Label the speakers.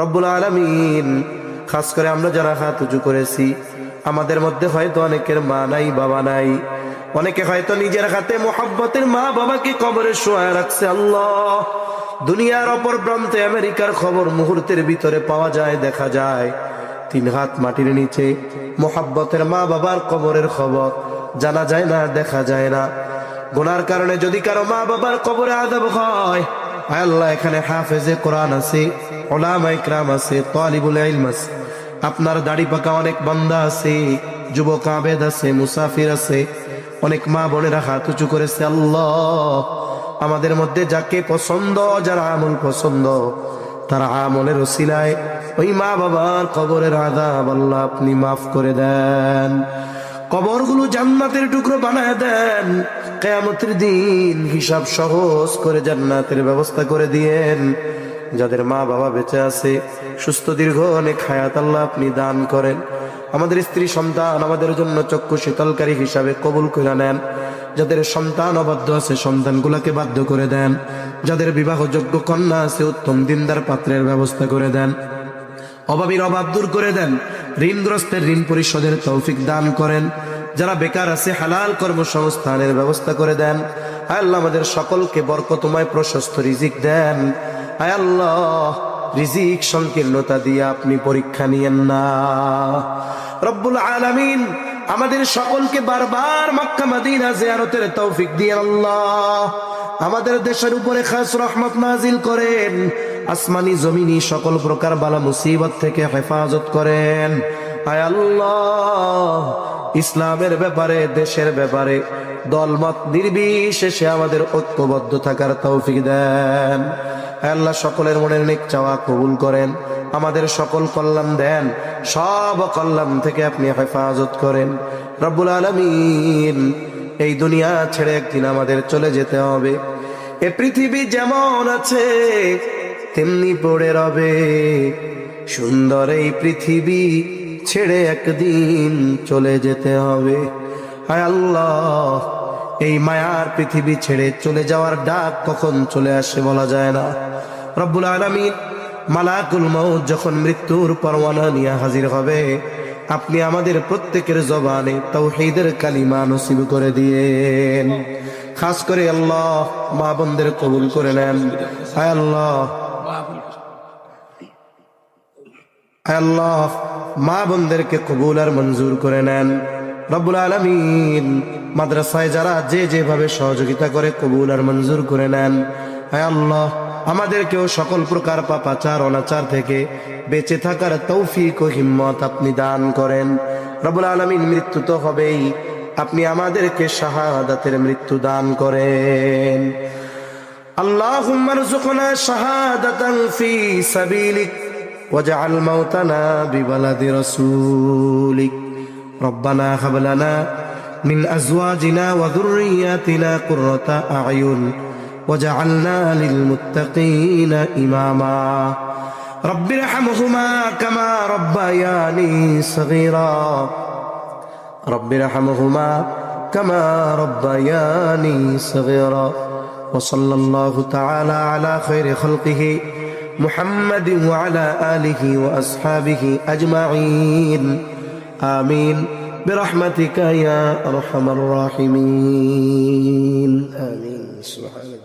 Speaker 1: রব্বুল আলমিন। খাস করে আমরা যারা হাত উঁচু করেছি, আমাদের মধ্যে হয়তো অনেকের মা নাই, বাবা নাই। অনেকে হয়তো নিজের হাতে মোহাব্বতের মা বাবাকে কবরে শোয়া রাখছে আল্লাহ। দুনিয়ার অপর প্রান্তে আমেরিকার খবর মুহূর্তের ভিতরে পাওয়া যায়, দেখা যায়। তিন হাত মাটির নিচে মোহাব্বতের মা বাবার কবরের খবর জানা যায় না, দেখা যায় না। গুনার কারণে যদি কারও মা বাবার কবরে আদব হয় আল্লাহ, এখানে হাফেজে কোরআন আছে ওলামা আছে, তালিবুল ইলম আছে। আপনার দাড়ি পাকা অনেক বান্দা আছে, যুবক আবেদ আছে, মুসাফির আছে, অনেক মা বোনেরা হাত উঁচু করেছে, আল্লাহ। আমাদের মধ্যে যাকে পছন্দ, যারা আমল পছন্দ, তারা আমলের ওসিলায় ওই মা বাবার কবরের আদাব আল্লাহ আপনি মাফ করে দেন। কবরগুলো জান্নাতের টুকরো বানায় দেন। কেয়ামতের দিন হিসাব সহজ করে জান্নাতের ব্যবস্থা করে দিয়েন। যাদের মা বাবা বেঁচে আছে, সুস্থ দীর্ঘ অনেক হায়াত আল্লাহ আপনি দান করেন। আমাদের স্ত্রী সন্তান আমাদের জন্য চক্ষু শীতলকারী হিসাবে কবুল করে নেন। যাদের সন্তান অবাধ্য আছে, সন্তানগুলোকে বাধ্য করে দেন। যাদের বিবাহযোগ্য কন্যা আছে, উত্তম দিনদার পাত্রের ব্যবস্থা করে দেন। অভাবীর অভাব দূর করে দেন। ঋণগ্রস্তের ঋণ পরিশোধের তৌফিক দান করেন। যারা বেকার আছে, হালাল কর্মসংস্থানের ব্যবস্থা করে দেন। আয় আল্লাহ, আমাদের সকলকে বরকতময় প্রশস্ত রিজিক দেন। আয় আল্লাহ, রিজিক সংকীর্ণতা দিয়ে আপনি পরীক্ষা নিয়েন না। রব্বুল আলামিন আমাদের সকলকে বারবার মক্কা, মদিনা জিয়ারতের তৌফিক দিয়ে আল্লাহ। আমাদের দেশের উপরে খাস রহমত নাজিল করেন। আসমানি জমিনি সকল প্রকার বালা মুসিবত থেকে হেফাজত করেন। আয় আল্লাহ, ইসলামের ব্যাপারে, দেশের ব্যাপারে দলমত নির্বিশেষে আমাদের ঐক্যবদ্ধ থাকার তৌফিক দেন। আল্লাহ, সকলের মনের নেক চাওয়া কবুল করেন। আমাদের সকল কল্যাণ দেন। সব কল্যাণ থেকে আপনি হেফাজত করেন। রব্বুল আলমিন, এই দুনিয়া ছেড়ে একদিন আমাদের চলে যেতে হবে। এ পৃথিবী যেমন আছে তেমনি পড়ে রবে। সুন্দর এই পৃথিবী ছেড়ে একদিন চলে যেতে হবে। হায় আল্লাহ, এই মায়ার পৃথিবী ছেড়ে চলে যাওয়ার ডাক কখন চলে আসে বলা যায় না। রব্বুল আলমিন মালাকুল মৌত যখন মৃত্যুর পরওয়ানা নিয়ে হাজির হবে, আপনি আমাদের প্রত্যেকের জবানে তাও তৌহিদের কালিমা নসিব করে দিয়েন। খাস করে আল্লাহ মা বোনদের কবুল করে নেন। হায় আল্লাহ হায় আল্লাহ, মা বোনদেরকে কবুল আর মঞ্জুর করে নেন। রব্বুল আলমিন মাদ্রাসায় যারা যে যেভাবে সহযোগিতা করে কবুল আর মঞ্জুর করে নেন। হ্যাঁ আল্লাহ, আমাদেরকেও সকল প্রকার পাপাচার, অনাচার থেকে বেঁচে থাকার তৌফিক ও হিম্মত আপনি দান করেন। রবুল আলমিন মৃত্যু তো হবেই, আপনি আমাদেরকে শাহাদাতের মৃত্যু দান করেন। আল্লাহ শাহাদাত সাবিলিক। واجعل موتنا ببلد رسولك. ربنا هب لنا من أزواجنا وذرياتنا قرة أعين وجعلنا للمتقين إماما. رب ارحمهما كما ربياني صغيرا. رب ارحمهما كما ربياني صغيرا. وصلى الله تعالى على خير خلقه محمد وعلى آله وأصحابه أجمعين. آمين. برحمتك يا أرحم الراحمين. آمين. سبحان